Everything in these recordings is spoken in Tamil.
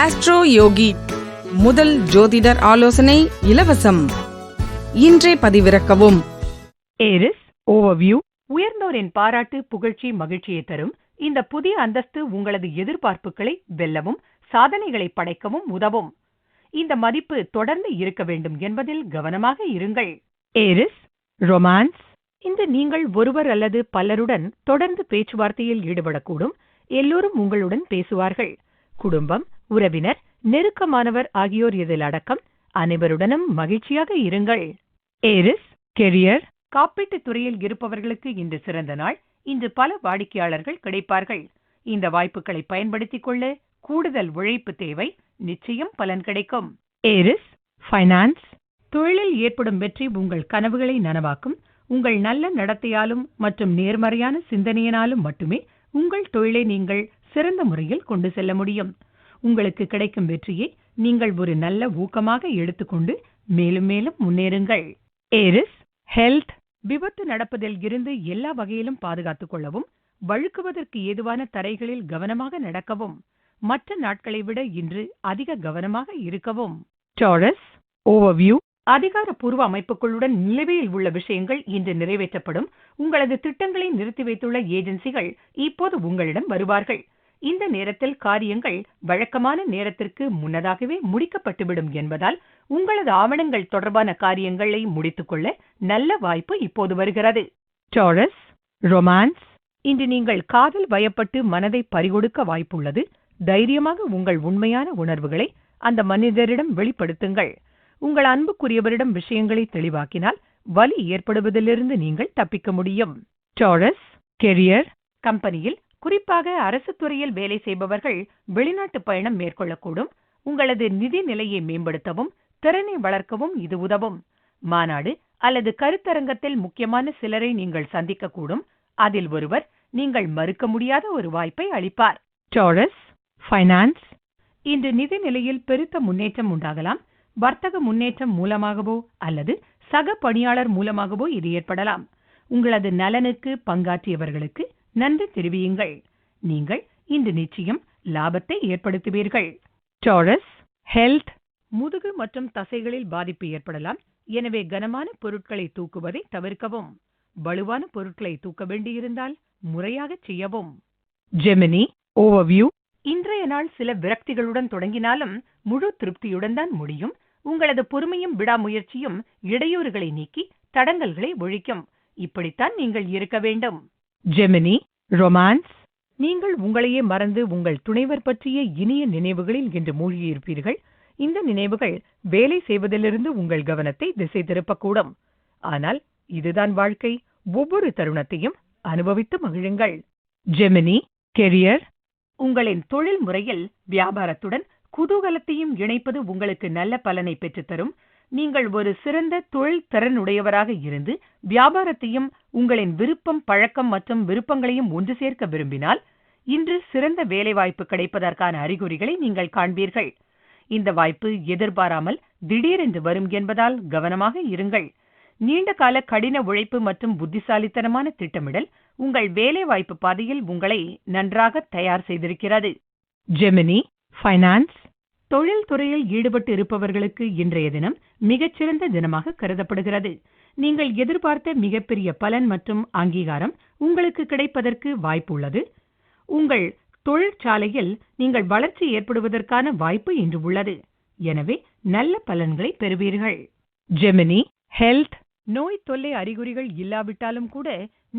ஆஸ்ட்ரோ யோகி முதல் ஜோதிடர் ஆலோசனை இலவசம். இன்றே பதிவிறக்கவும். ஏரிஸ் ஓவர்வியூ உயர்ந்தோரின் பாராட்டு புகழ்ச்சி மகிழ்ச்சியை தரும். இந்த புதிய அந்தஸ்து உங்களது எதிர்பார்ப்புகளை வெல்லவும் சாதனைகளை படைக்கவும் உதவும். இந்த மதிப்பு தொடர்ந்து இருக்க வேண்டும் என்பதில் கவனமாக இருங்கள். ஏரிஸ் ரொமான்ஸ் இன்று நீங்கள் ஒருவர் அல்லது பலருடன் தொடர்ந்து பேச்சுவார்த்தையில் ஈடுபடக்கூடும். எல்லோரும் உங்களுடன் பேசுவார்கள். குடும்பம் உறவினர் நெருக்கமானவர் ஆகியோர் இதில் அடக்கம். அனைவருடனும் மகிழ்ச்சியாக இருங்கள். ஏரிஸ் கெரியர் காப்பீட்டுத் துறையில் இருப்பவர்களுக்கு இன்று சிறந்த நாள். இன்று பல வாடிக்கையாளர்கள் கிடைப்பார்கள். இந்த வாய்ப்புகளை பயன்படுத்திக் கொள்ள கூடுதல் உழைப்பு தேவை. நிச்சயம் பலன் கிடைக்கும். ஏரிஸ் ஃபைனான்ஸ் தொழிலில் ஏற்படும் வெற்றி உங்கள் கனவுகளை நனவாக்கும். உங்கள் நல்ல நடத்தையாலும் மற்றும் நேர்மறையான சிந்தனையினாலும் மட்டுமே உங்கள் தொழிலை நீங்கள் சிறந்த முறையில் கொண்டு செல்ல முடியும். உங்களுக்கு கிடைக்கும் வெற்றியை நீங்கள் ஒரு நல்ல ஊக்கமாக எடுத்துக்கொண்டு மேலும் மேலும் முன்னேறுங்கள். ஏரிஸ் ஹெல்த் விபத்து நடப்பதில் இருந்து எல்லா வகையிலும் பாதுகாத்துக் கொள்ளவும் வழுக்குவதற்கு ஏதுவான தரைகளில் கவனமாக நடக்கவும் மற்ற நாட்களை விட இன்று அதிக கவனமாக இருக்கவும். டாரஸ் ஓவர்வியூ அதிகாரப்பூர்வ அமைப்புகளுடன் நிலுவையில் உள்ள விஷயங்கள் இன்று நிறைவேற்றப்படும். உங்களது திட்டங்களை நிறுத்தி வைத்துள்ள ஏஜென்சிகள் இப்போது உங்களிடம் வருவார்கள். இந்த நேரத்தில் காரியங்கள் வழக்கமான நேரத்திற்கு முன்னதாகவே முடிக்கப்பட்டுவிடும் என்பதால் உங்களது ஆவணங்கள் தொடர்பான காரியங்களை முடித்துக்கொள்ள நல்ல வாய்ப்பு இப்போது வருகிறது. டாரஸ் ரொமான்ஸ் இன்று நீங்கள் காதல் வயப்பட்டு மனதை பறிகொடுக்க வாய்ப்புள்ளது. தைரியமாக உங்கள் உண்மையான உணர்வுகளை அந்த மனிதரிடம் வெளிப்படுத்துங்கள். உங்கள் அன்புக்குரியவரிடம் விஷயங்களை தெளிவாக்கினால் வலி ஏற்படுவதிலிருந்து நீங்கள் தப்பிக்க முடியும். டாரஸ் கெரியர் கம்பெனியில் குறிப்பாக அரசு துறையில் வேலை செய்பவர்கள் வெளிநாட்டு பயணம் மேற்கொள்ளக்கூடும். உங்களது நிதி நிலையை மேம்படுத்தவும் திறனை வளர்க்கவும் இது உதவும். மாநாடு அல்லது கருத்தரங்கத்தில் முக்கியமான சிலரை நீங்கள் சந்திக்கக்கூடும். அதில் ஒருவர் நீங்கள் மறுக்க முடியாத ஒரு வாய்ப்பை அளிப்பார். டாரஸ் ஃபைனான்ஸ் இன்று நிதி நிலையில் பெருத்த முன்னேற்றம் உண்டாகலாம். வர்த்தக முன்னேற்றம் மூலமாகவோ அல்லது சக பணியாளர் மூலமாகவோ இது ஏற்படலாம். உங்களது நலனுக்கு பங்காற்றியவர்களுக்கு நன்றி தெரிவியுங்கள். நீங்கள் இன்று நிச்சயம் லாபத்தை ஏற்படுத்துவீர்கள். டாரஸ் ஹெல்த் முதுகு மற்றும் தசைகளில் பாதிப்பு ஏற்படலாம். எனவே கனமான பொருட்களை தூக்குவதை தவிர்க்கவும். வலுவான பொருட்களை தூக்க வேண்டியிருந்தால் முறையாக செய்யவும். ஜெமினி ஓவர்வியூ இன்றைய நாள் சில விரக்திகளுடன் தொடங்கினாலும் முழு திருப்தியுடன் தான் முடியும். உங்களது பொறுமையும் விடாமுயற்சியும் இடையூறுகளை நீக்கி தடங்கல்களை ஒழிக்கும். இப்படித்தான் நீங்கள் இருக்க வேண்டும். Gemini romance. நீங்கள் உங்களையே மறந்து உங்கள் துணைவர் பற்றிய இனிய நினைவுகளில் இன்று மூழ்கியிருப்பீர்கள். இந்த நினைவுகள் வேலை செய்வதிலிருந்து உங்கள் கவனத்தை திசை திருப்பக்கூடும். ஆனால் இதுதான் வாழ்க்கை. ஒவ்வொரு தருணத்தையும் அனுபவித்து மகிழுங்கள். Gemini career. உங்களின் தொழில் முறையில் வியாபாரத்துடன் குதூகலத்தையும் இணைப்பது உங்களுக்கு நல்ல பலனை பெற்றுத்தரும். நீங்கள் ஒரு சிறந்த தொழில் திறனுடையவராக இருந்து வியாபாரத்தையும் உங்களின் விருப்பம் பழக்கம் மற்றும் விருப்பங்களையும் ஒன்று சேர்க்க விரும்பினால் இன்று சிறந்த வேலைவாய்ப்பு கிடைப்பதற்கான அறிகுறிகளை நீங்கள் காண்பீர்கள். இந்த வாய்ப்பு எதிர்பாராமல் திடீரென்று வரும் என்பதால் கவனமாக இருங்கள். நீண்ட கால கடின உழைப்பு மற்றும் புத்திசாலித்தனமான திட்டமிடல் உங்கள் வேலைவாய்ப்பு பாதையில் உங்களை நன்றாக தயார் செய்திருக்கிறது. ஜெமினி ஃபைனான்ஸ் தொழில் துறையில் ஈடுபட்டு இருப்பவர்களுக்கு இன்றைய தினம் மிகச்சிறந்த தினமாக கருதப்படுகிறது. நீங்கள் எதிர்பார்த்த மிகப்பெரிய பலன் மற்றும் அங்கீகாரம் உங்களுக்கு கிடைப்பதற்கு வாய்ப்புள்ளது. உங்கள் தொழிற்சாலையில் நீங்கள் வளர்ச்சி ஏற்படுவதற்கான வாய்ப்பு இன்று உள்ளது. எனவே நல்ல பலன்களை பெறுவீர்கள். ஜெமினி ஹெல்த் நோய் தொல்லை அறிகுறிகள் இல்லாவிட்டாலும் கூட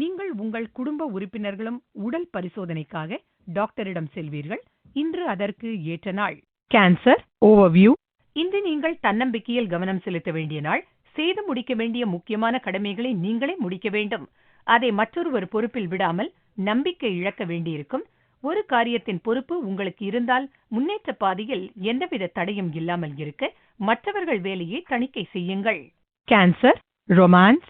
நீங்கள் உங்கள் குடும்ப உறுப்பினர்களும் உடல் பரிசோதனைக்காக டாக்டரிடம் செல்வீர்கள். இன்று அதற்கு ஏற்ற நாள். கேன்சர் ஓவர்வியூ இன்று நீங்கள் தன்னம்பிக்கையில் கவனம் செலுத்த வேண்டிய நாள். செய்து முடிக்க வேண்டிய முக்கியமான கடமைகளை நீங்களே முடிக்க வேண்டும். அதை மற்றொருவர் பொறுப்பில் விடாமல் நம்பிக்கை இழக்க வேண்டியிருக்கும். ஒரு காரியத்தின் பொறுப்பு உங்களுக்கு இருந்தால் முன்னேற்ற பாதையில் எந்தவித தடையும் இல்லாமல் இருக்க மற்றவர்கள் வேலையை தணிக்கை செய்யுங்கள். கேன்சர் ரொமான்ஸ்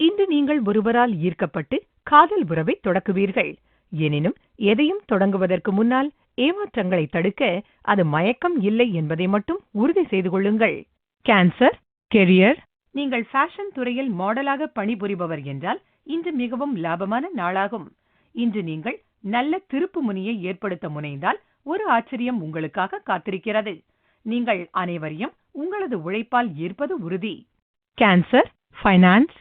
இன்று நீங்கள் ஒருவரால் ஈர்க்கப்பட்டு காதல் உறவை தொடக்குவீர்கள். எனினும் எதையும் தொடங்குவதற்கு முன்னால் ஏமாற்றங்களை தடுக்க அது மயக்கம் இல்லை என்பதை மட்டும் உறுதி செய்து கொள்ளுங்கள். கேன்சர் கெரியர் நீங்கள் ஃபேஷன் துறையில் மாடலாக பணிபுரிபவர் என்றால் இன்று மிகவும் லாபமான நாளாகும். இன்று நீங்கள் நல்ல திருப்பு முனையை ஏற்படுத்த முனைந்தால் ஒரு ஆச்சரியம் உங்களுக்காக காத்திருக்கிறது. நீங்கள் அனைவரையும் உங்களது உழைப்பால் ஈர்ப்பது உறுதி. கேன்சர் ஃபைனான்ஸ்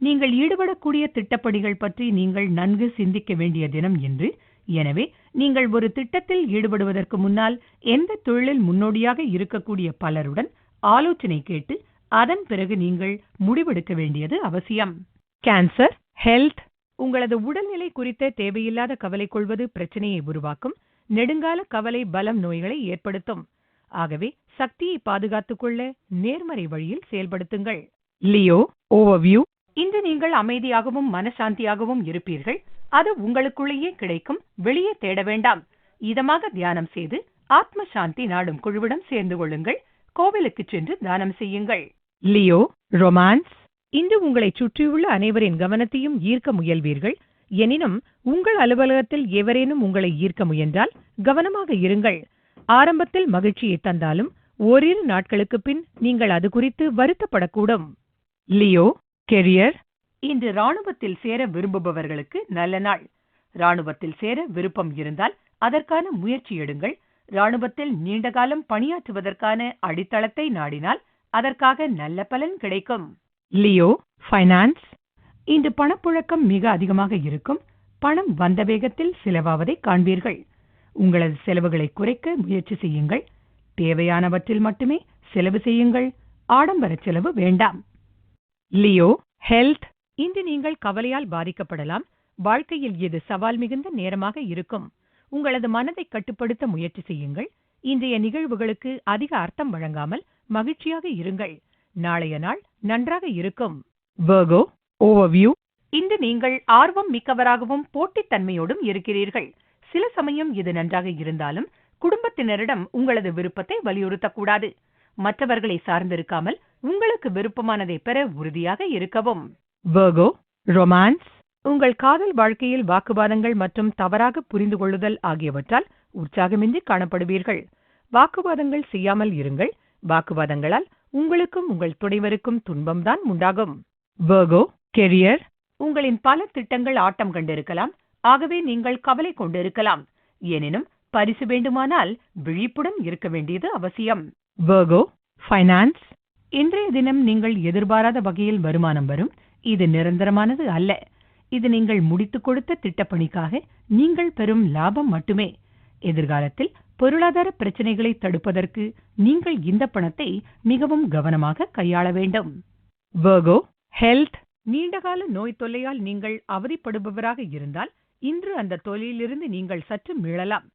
நீங்கள் ஈடுபடக்கூடிய திட்டப்பணிகள் பற்றி நீங்கள் நன்கு சிந்திக்க வேண்டிய தினம் என்று எனவே நீங்கள் ஒரு திட்டத்தில் ஈடுபடுவதற்கு முன்னால் எந்த தொழிலில் முன்னோடியாக இருக்கக்கூடிய பலருடன் ஆலோசனை கேட்டு அதன் பிறகு நீங்கள் முடிவெடுக்க வேண்டியது அவசியம். கேன்சர் ஹெல்த் உங்களது உடல்நிலை குறித்த தேவையில்லாத கவலை கொள்வது பிரச்சனையை உருவாக்கும் நெடுங்கால கவலை பலம் நோய்களை ஏற்படுத்தும். ஆகவே சக்தியை பாதுகாத்துக் கொள்ள நேர்மறை வழியில் செயல்படுத்துங்கள். லியோ ஓவர்வியூ இன்று நீங்கள் அமைதியாகவும் மனசாந்தியாகவும் இருப்பீர்கள். அது உங்களுக்குள்ளேயே கிடைக்கும் வெளியே தேட வேண்டாம். இதமாக தியானம் செய்து ஆத்ம சாந்தி நாடும் குழுவிடம் சேர்ந்து கொள்ளுங்கள். கோவிலுக்கு சென்று தானம் செய்யுங்கள். லியோ ரொமான்ஸ் இன்று உங்களை சுற்றியுள்ள அனைவரின் கவனத்தையும் ஈர்க்க முயல்வீர்கள். எனினும் உங்கள் அலுவலகத்தில் எவரேனும் உங்களை ஈர்க்க முயன்றால் கவனமாக இருங்கள். ஆரம்பத்தில் மகிழ்ச்சியை தந்தாலும் ஓரிரு நாட்களுக்கு பின் நீங்கள் அது குறித்து வருத்தப்படக்கூடும். லியோ கெரியர் இன்று ராணுவத்தில் சேர விரும்புபவர்களுக்கு நல்ல நாள். ராணுவத்தில் சேர விருப்பம் இருந்தால் அதற்கான முயற்சி எடுங்கள். ராணுவத்தில் நீண்ட காலம் பணியாற்றுவதற்கான அடித்தளத்தை நாடினால் அதற்காக நல்ல பலன் கிடைக்கும். லியோ ஃபைனான்ஸ் இன்று பணப்புழக்கம் மிக அதிகமாக இருக்கும். பணம் வந்த வேகத்தில் செலவாவதை காண்பீர்கள். உங்களது செலவுகளை குறைக்க முயற்சி செய்யுங்கள். தேவையானவற்றில் மட்டுமே செலவு செய்யுங்கள். ஆடம்பர செலவு வேண்டாம். லியோ ஹெல்த் இன்று நீங்கள் கவலையால் பாதிக்கப்படலாம். வாழ்க்கையில் இது சவால் மிகுந்த நேரமாக இருக்கும். உங்களது மனதை கட்டுப்படுத்த முயற்சி செய்யுங்கள். இன்றைய நிகழ்வுகளுக்கு அதிக அர்த்தம் வழங்காமல் மகிழ்ச்சியாக இருங்கள். நாளைய நாள் நன்றாக இருக்கும். வர்கோ ஓவர்வியூ இன்று நீங்கள் ஆர்வம் மிக்கவராகவும் போட்டித்தன்மையோடும் இருக்கிறீர்கள். சில சமயம் இது நன்றாக இருந்தாலும் குடும்பத்தினரிடம் உங்களது விருப்பத்தை வலியுறுத்தக்கூடாது. மற்றவர்களை சார்ந்திருக்காமல் உங்களுக்கு விருப்பமானதை பெற உறுதியாக இருக்கவும். வர்கோ ரொமான்ஸ் உங்கள் காதல் வாழ்க்கையில் வாக்குவாதங்கள் மற்றும் தவறாக புரிந்து கொள்ளுதல் ஆகியவற்றால் உற்சாகமின்றி காணப்படுவீர்கள். வாக்குவாதங்கள் செய்யாமல் இருங்கள். வாக்குவாதங்களால் உங்களுக்கும் உங்கள் துணைவருக்கும் துன்பம்தான் உண்டாகும். வர்கோ கெரியர் உங்களின் பல திட்டங்கள் ஆட்டம் கண்டிருக்கலாம். ஆகவே நீங்கள் கவலை கொண்டிருக்கலாம். எனினும் பரிசு வேண்டுமானால் விழிப்புடன் இருக்க வேண்டியது அவசியம். வர்கோ ஃபைனான்ஸ் இன்றைய தினம் நீங்கள் எதிர்பாராத வகையில் வருமானம் வரும். இது நிரந்தரமானது அல்ல. இது நீங்கள் முடித்துக் கொடுத்த திட்டப்பணிக்காக நீங்கள் பெறும் லாபம் மட்டுமே. எதிர்காலத்தில் பொருளாதார பிரச்சனைகளை தடுப்பதற்கு நீங்கள் இந்த பணத்தை மிகவும் கவனமாக கையாள வேண்டும். வர்கோ ஹெல்த் நீண்டகால நோய் தொல்லையால் நீங்கள் அவதிப்படுபவராக இருந்தால் இன்று அந்த தொழிலிருந்து நீங்கள் சற்று மீளலாம்.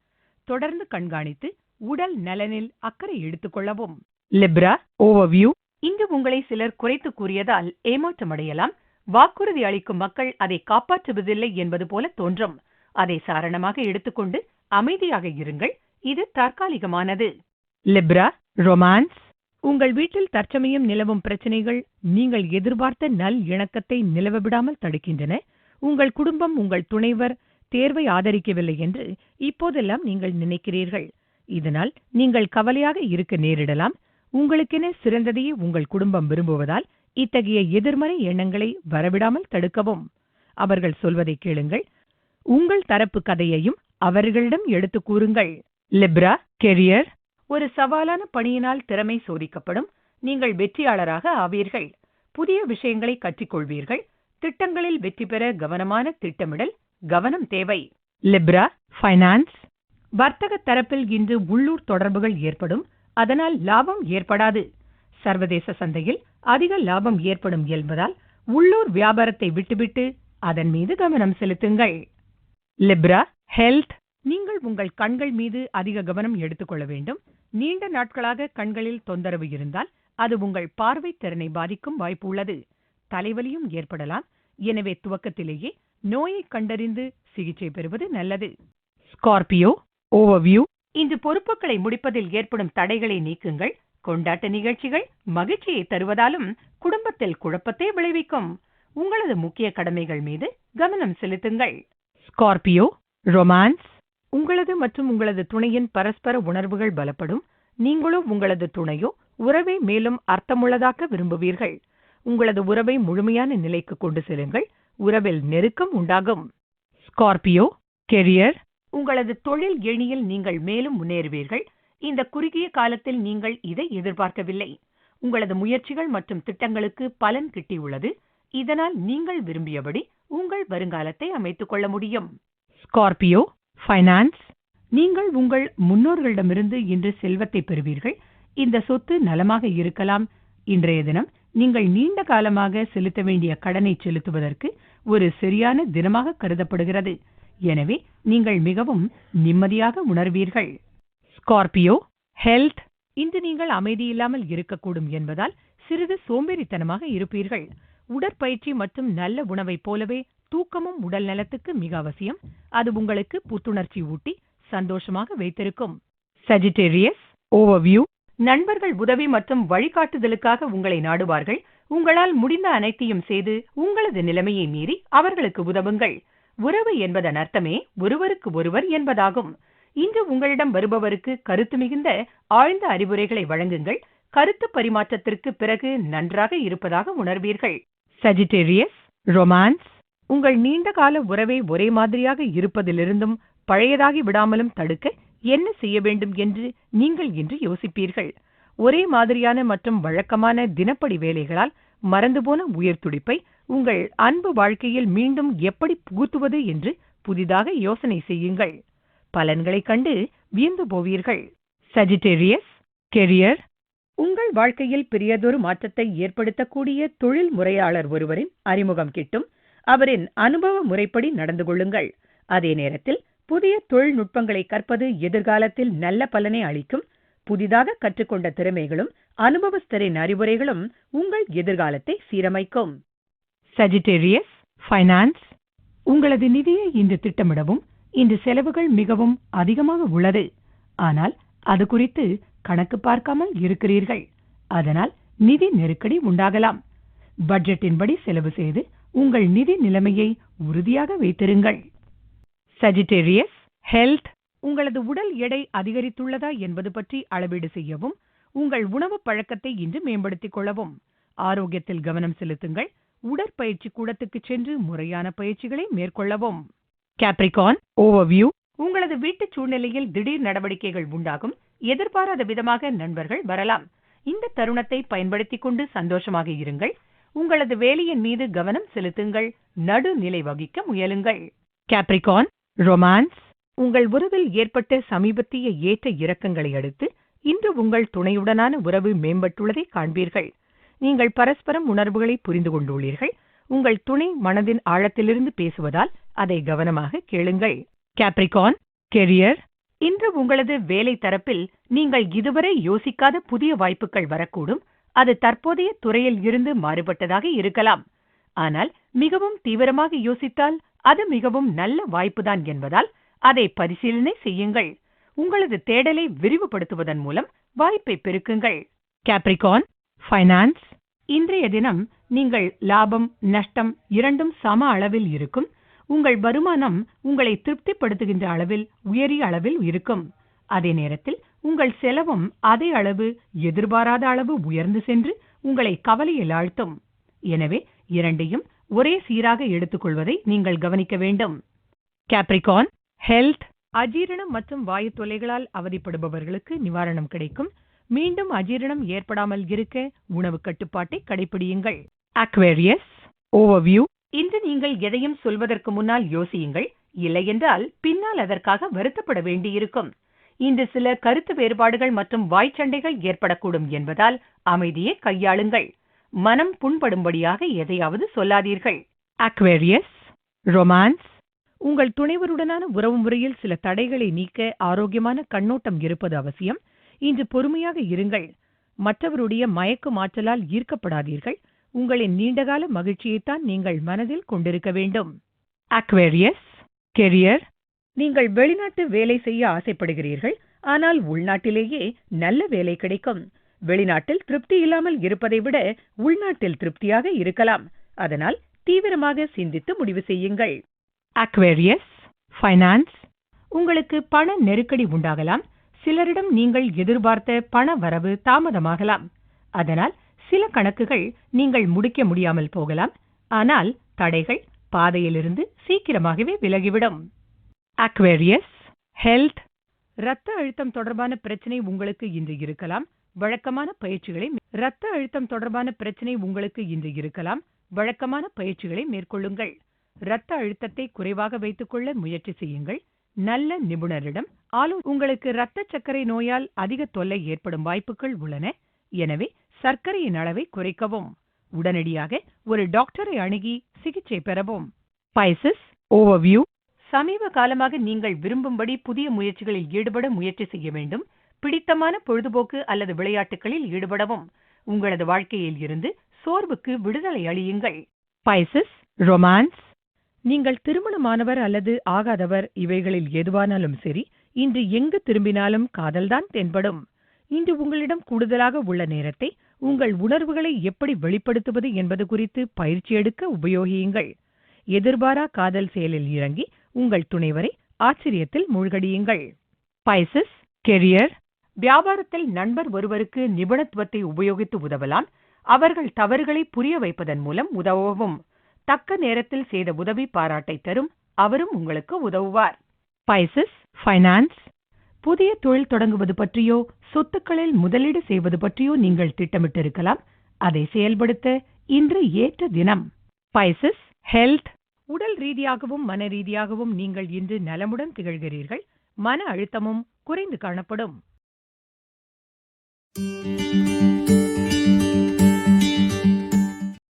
தொடர்ந்து கண்காணித்து உடல் நலனில் அக்கறை எடுத்துக்கொள்ளவும் லிப்ரா ஓவர்வியூ இங்கு உங்களை சிலர் குறைத்து கூறியதால் ஏமாற்றமடையலாம். வாக்குறுதி அளிக்கும் மக்கள் அதை காப்பாற்றுவதில்லை என்பது போல தோன்றும். அதை சாரணமாக எடுத்துக்கொண்டு அமைதியாக இருங்கள். இது தற்காலிகமானது. லிப்ரா ரொமான்ஸ் உங்கள் வீட்டில் தற்சமயம் நிலவும் பிரச்சனைகள் நீங்கள் எதிர்பார்த்த நல் இணக்கத்தை நிலவவிடாமல் தடுக்கின்றன. உங்கள் குடும்பம் உங்கள் துணைவர் தேர்வை ஆதரிக்கவில்லை என்று இப்போதெல்லாம் நீங்கள் நினைக்கிறீர்கள். இதனால் நீங்கள் கவலையாக இருக்க நேரிடலாம். உங்களுக்கென சிறந்ததையே உங்கள் குடும்பம் விரும்புவதால் இத்தகைய எதிர்மறை எண்ணங்களை வரவிடாமல் தடுக்கவும். அவர்கள் சொல்வதை கேளுங்கள். உங்கள் தரப்பு கதையையும் அவர்களிடம் எடுத்துக் கூறுங்கள். லிப்ரா கெரியர் ஒரு சவாலான பணியினால் திறமை சோதிக்கப்படும். நீங்கள் வெற்றியாளராக ஆவீர்கள். புதிய விஷயங்களை கற்றுக்கொள்வீர்கள். திட்டங்களில் வெற்றி பெற கவனமான திட்டமிடல் கவனம் தேவை. லிப்ரா ஃபைனான்ஸ் வர்த்தக தரப்பில் இன்று உள்ளூர் தொடர்புகள் ஏற்படும். அதனால் லாபம் ஏற்படாது. சர்வதேச சந்தையில் அதிக லாபம் ஏற்படும் என்பதால் உள்ளூர் வியாபாரத்தை விட்டுவிட்டு அதன் மீது கவனம் செலுத்துங்கள். லிப்ரா ஹெல்த் நீங்கள் உங்கள் கண்கள் மீது அதிக கவனம் எடுத்துக்கொள்ள வேண்டும். நீண்ட நாட்களாக கண்களில் தொந்தரவு இருந்தால் அது உங்கள் பார்வை திறனை பாதிக்கும் வாய்ப்பு உள்ளது. தலைவலியும் ஏற்படலாம். எனவே துவக்கத்திலேயே நோயை கண்டறிந்து சிகிச்சை பெறுவது நல்லது. ஸ்கார்பியோ ஓவர்வியூ இன்று பொறுப்புகளை முடிப்பதில் ஏற்படும் தடைகளை நீக்குங்கள் கொண்டாட்ட நிகழ்ச்சிகள் மகிழ்ச்சியை தருவதாலும் குடும்பத்தில் குழப்பத்தை விளைவிக்கும். உங்களது முக்கிய கடமைகள் மீது கவனம் செலுத்துங்கள். ஸ்கார்பியோ ரொமான்ஸ் உங்களது மற்றும் உங்களது துணையின் பரஸ்பர உணர்வுகள் பலப்படும். நீங்களோ உங்களது துணையோ உறவை மேலும் அர்த்தமுள்ளதாக்க விரும்புவீர்கள். உங்களது உறவை முழுமையான நிலைக்கு கொண்டு செல்லுங்கள். உறவில் நெருக்கம் உண்டாகும். ஸ்கார்பியோ கெரியர் உங்களது தொழில் எணியில் நீங்கள் மேலும் முன்னேறுவீர்கள். இந்த குறுகிய காலத்தில் நீங்கள் இதை எதிர்பார்க்கவில்லை. உங்களது முயற்சிகள் மற்றும் திட்டங்களுக்கு பலன் கிட்டியுள்ளது. இதனால் நீங்கள் விரும்பியபடி உங்கள் வருங்காலத்தை அமைத்துக் கொள்ள முடியும். ஸ்கார்பியோ ஃபைனான்ஸ் நீங்கள் உங்கள் முன்னோர்களிடமிருந்து இன்று செல்வத்தை பெறுவீர்கள். இந்த சொத்து நலமாக இருக்கலாம். இன்றைய தினம் நீங்கள் நீண்ட காலமாக செலுத்த வேண்டிய கடனை செலுத்துவதற்கு ஒரு சரியான தினமாக கருதப்படுகிறது. எனவே நீங்கள் மிகவும் நிம்மதியாக உணர்வீர்கள். ஸ்கார்பியோ ஹெல்த் இன்று நீங்கள் அமைதியில்லாமல் இருக்கக்கூடும் என்பதால் சிறிது சோம்பேறித்தனமாக இருப்பீர்கள். உடற்பயிற்சி மற்றும் நல்ல உணவைப் போலவே தூக்கமும் உடல் நலத்துக்கு மிக அவசியம். அது உங்களுக்கு புத்துணர்ச்சி ஊட்டி சந்தோஷமாக வைத்திருக்கும். சஜிடேரியஸ் ஓவர்வியூ நண்பர்கள் உதவி மற்றும் வழிகாட்டுதலுக்காக உங்களை நாடுவார்கள். உங்களால் முடிந்த அனைத்தையும் செய்து உங்களது நிலைமையை மீறி அவர்களுக்கு உதவுங்கள். உறவு என்பதன் அர்த்தமே ஒருவருக்கு ஒருவர் என்பதாகும். இன்று உங்களிடம் வருபவருக்கு கருத்து மிகுந்த ஆழ்ந்த அறிவுரைகளை வழங்குங்கள். கருத்து பரிமாற்றத்திற்கு பிறகு நன்றாக இருப்பதாக உணர்வீர்கள். சஜிடேரியஸ் ரொமான்ஸ் உங்கள் நீண்ட கால உறவை ஒரே மாதிரியாக இருப்பதிலிருந்தும் பழையதாகி விடாமலும் தடுக்க என்ன செய்ய வேண்டும் என்று நீங்கள் இன்று யோசிப்பீர்கள். ஒரே மாதிரியான மற்றும் வழக்கமான தினப்படி வேலைகளால் மறந்துபோன உயர் துடிப்பை உங்கள் அன்பு வாழ்க்கையில் மீண்டும் எப்படி புகுத்துவது என்று புதிதாக யோசனை செய்யுங்கள். பலன்களைக் கண்டு வியந்து போவீர்கள். சஜிடேரியஸ் கெரியர் உங்கள் வாழ்க்கையில் பெரியதொரு மாற்றத்தை ஏற்படுத்தக்கூடிய தொழில் முறையாளர் ஒருவரின் அறிமுகம் கிட்டும் அவரின் அனுபவ முறைப்படி நடந்து கொள்ளுங்கள். அதே நேரத்தில் புதிய தொழில்நுட்பங்களை கற்பது எதிர்காலத்தில் நல்ல பலனை அளிக்கும். புதிதாக கற்றுக்கொண்ட திறமைகளும் அனுபவஸ்தரின் அறிவுரைகளும் உங்கள் எதிர்காலத்தை சீரமைக்கும். சஜிடேரியஸ் ஃபைனான்ஸ் உங்களது நிதியை இன்று திட்டமிடவும் இன்று செலவுகள் மிகவும் அதிகமாக உள்ளது. ஆனால் அது குறித்து கணக்கு பார்க்காமல் இருக்கிறீர்கள். அதனால் நிதி நெருக்கடி உண்டாகலாம். பட்ஜெட்டின்படி செலவு செய்து உங்கள் நிதி நிலைமையை உறுதியாக வைத்திருங்கள். சஜிடேரியஸ் ஹெல்த் உங்களது உடல் எடை அதிகரித்துள்ளதா என்பது பற்றி அளவீடு செய்யவும் உங்கள் உணவு பழக்கத்தை இன்று மேம்படுத்திக் கொள்ளவும். ஆரோக்கியத்தில் கவனம் செலுத்துங்கள். உடற்பயிற்சி கூடத்துக்கு சென்று முறையான பயிற்சிகளை மேற்கொள்ளவும். கேப்ரிகான் ஓவர்வியூ உங்களது வீட்டு சூழ்நிலையில் திடீர் நடவடிக்கைகள் உண்டாகும். எதிர்பாராத விதமாக நண்பர்கள் வரலாம். இந்த தருணத்தை பயன்படுத்திக் கொண்டு சந்தோஷமாக இருங்கள். உங்களது வேலையின் மீது கவனம் செலுத்துங்கள். நடுநிலை வகிக்க முயலுங்கள். கேப்ரிகான் ரொமான்ஸ் உங்கள் உறவில் ஏற்பட்ட சமீபத்திய ஏற்ற இறக்கங்களை அடுத்து இன்று உங்கள் துணையுடனான உறவு மேம்பட்டுள்ளதை காண்பீர்கள். நீங்கள் பரஸ்பரம் உணர்வுகளை புரிந்து கொண்டுள்ளீர்கள். உங்கள் துணை மனதின் ஆழத்திலிருந்து பேசுவதால் அதை கவனமாக கேளுங்கள். கேப்ரிகான் கெரியர் இன்று உங்களது வேலை தரப்பில் நீங்கள் இதுவரை யோசிக்காத புதிய வாய்ப்புகள் வரக்கூடும். அது தற்போதைய துறையில் இருந்து மாறுபட்டதாக இருக்கலாம். ஆனால் மிகவும் தீவிரமாக யோசித்தால் அது மிகவும் நல்ல வாய்ப்புதான் என்பதால் அதை பரிசீலனை செய்யுங்கள். உங்களது தேடலை விரிவுபடுத்துவதன் மூலம் வாய்ப்பை பெருக்குங்கள். கேப்ரிகான் ஃபைனான்ஸ் இன்றைய தினம் நீங்கள் லாபம் நஷ்டம் இரண்டும் சம அளவில் இருக்கும். உங்கள் வருமானம் உங்களை திருப்திப்படுத்துகின்ற அளவில் உயரிய அளவில் இருக்கும். அதே நேரத்தில் உங்கள் செலவும் அதே அளவு எதிர்பாராத அளவு உயர்ந்து சென்று உங்களை கவலையில் ஆழ்த்தும். எனவே இரண்டையும் ஒரே சீராக எடுத்துக்கொள்வதை நீங்கள் கவனிக்க வேண்டும். கேப்ரிகான் ஹெல்த் அஜீரணம் மற்றும் வாயு தொலைகளால் அவதிப்படுபவர்களுக்கு நிவாரணம் கிடைக்கும். மீண்டும் அஜீரணம் ஏற்படாமல் இருக்க உணவு கட்டுப்பாட்டை கடைபிடியுங்கள் அக்வேரியஸ் ஓவர்வியூ இன்று நீங்கள் எதையும் சொல்வதற்கு முன்னால் யோசியுங்கள். இல்லையென்றால் பின்னால் அதற்காக வருத்தப்பட வேண்டியிருக்கும். இன்று சில கருத்து வேறுபாடுகள் மற்றும் வாய்ச்சண்டைகள் ஏற்படக்கூடும் என்பதால் அமைதியை கையாளுங்கள். மனம் புண்படும்படியாக எதையாவது சொல்லாதீர்கள். அக்வேரியஸ் ரொமான்ஸ் உங்கள் துணைவருடனான உறவு முறையில் சில தடைகளை நீக்க ஆரோக்கியமான கண்ணோட்டம் இருப்பது அவசியம். இன்று பொறுமையாக இருங்கள். மற்றவருடைய மயக்க மாற்றலால் ஈர்க்கப்படாதீர்கள். உங்களின் நீண்டகால மகிழ்ச்சியைத்தான் நீங்கள் மனதில் கொண்டிருக்க வேண்டும். அக்வேரியஸ் கெரியர் நீங்கள் வெளிநாட்டு வேலை செய்ய ஆசைப்படுகிறீர்கள். ஆனால் உள்நாட்டிலேயே நல்ல வேலை கிடைக்கும். வெளிநாட்டில் திருப்தி இல்லாமல் இருப்பதை விட உள்நாட்டில் திருப்தியாக இருக்கலாம். அதனால் தீவிரமாக சிந்தித்து முடிவு செய்யுங்கள். அக்வேரியஸ் ஃபைனான்ஸ் உங்களுக்கு பண நெருக்கடி உண்டாகலாம். சிலரிடம் நீங்கள் எதிர்பார்த்த பண வரவு தாமதமாகலாம். அதனால் சில கணக்குகள் நீங்கள் முடிக்க முடியாமல் போகலாம். ஆனால் தடைகள் பாதையிலிருந்து சீக்கிரமாகவே விலகிவிடும். அக்வேரியஸ் ஹெல்த் இரத்த அழுத்தம் தொடர்பான பிரச்சனை உங்களுக்கு இன்று இருக்கலாம். வழக்கமான பயிற்சிகளை இரத்த அழுத்தம் தொடர்பான பிரச்சனை உங்களுக்கு இன்று இருக்கலாம். வழக்கமான பயிற்சிகளை மேற்கொள்ளுங்கள். இரத்த அழுத்தத்தை குறைவாக வைத்துக்கொள்ள முயற்சி செய்யுங்கள். நல்ல நிபுணரிடம் ஆலோ உங்களுக்கு இரத்த சர்க்கரை நோயால் அதிக தொல்லை ஏற்படும் வாய்ப்புகள் உள்ளன. எனவே சர்க்கரையின் அளவை குறைக்கவும். உடனடியாக ஒரு டாக்டரை அணுகி சிகிச்சை பெறவும். பைசஸ் ஓவர்வியூ சமீப காலமாக நீங்கள் விரும்பும்படி புதிய முயற்சிகளில் ஈடுபட முயற்சி செய்ய வேண்டும். பிடித்தமான பொழுதுபோக்கு அல்லது விளையாட்டுகளில் ஈடுபடவும். உங்களது வாழ்க்கையில் இருந்து சோர்வுக்கு விடுதலை அளியுங்கள். பைசஸ் ரொமான்ஸ் நீங்கள் திருமணமானவர் அல்லது ஆகாதவர் இவைகளில் எதுவானாலும் சரி இன்று எங்கு திரும்பினாலும் காதல்தான் தென்படும். இன்று உங்களிடம் கூடுதலாக உள்ள நேரத்தை உங்கள் உணர்வுகளை எப்படி வெளிப்படுத்துவது என்பது குறித்து பயிற்சி எடுக்க உபயோகியுங்கள். எதிர்பாரா காதல் செயலில் இறங்கி உங்கள் துணைவரை ஆச்சரியத்தில் மூழ்கடியுங்கள். பைசஸ் கெரியர் வியாபாரத்தில் நண்பர் ஒருவருக்கு நிபுணத்துவத்தை உபயோகித்து உதவலாம். அவர்கள் தவறுகளை புரிய வைப்பதன் மூலம் உதவவும். தக்க நேரத்தில் செய்த உதவி பாராட்டை தரும் அவரும் உங்களுக்கு உதவுவார். பைசஸ் ஃபைனான்ஸ் புதிய தொழில் தொடங்குவது பற்றியோ சொத்துக்களில் முதலீடு செய்வது பற்றியோ நீங்கள் திட்டமிட்டிருக்கலாம். அதை செயல்படுத்த இன்று ஏற்ற தினம். பைசஸ் ஹெல்த் உடல் ரீதியாகவும் மன ரீதியாகவும் நீங்கள் இன்று நலமுடன் திகழ்கிறீர்கள். மன அழுத்தமும் குறைந்து காணப்படும்.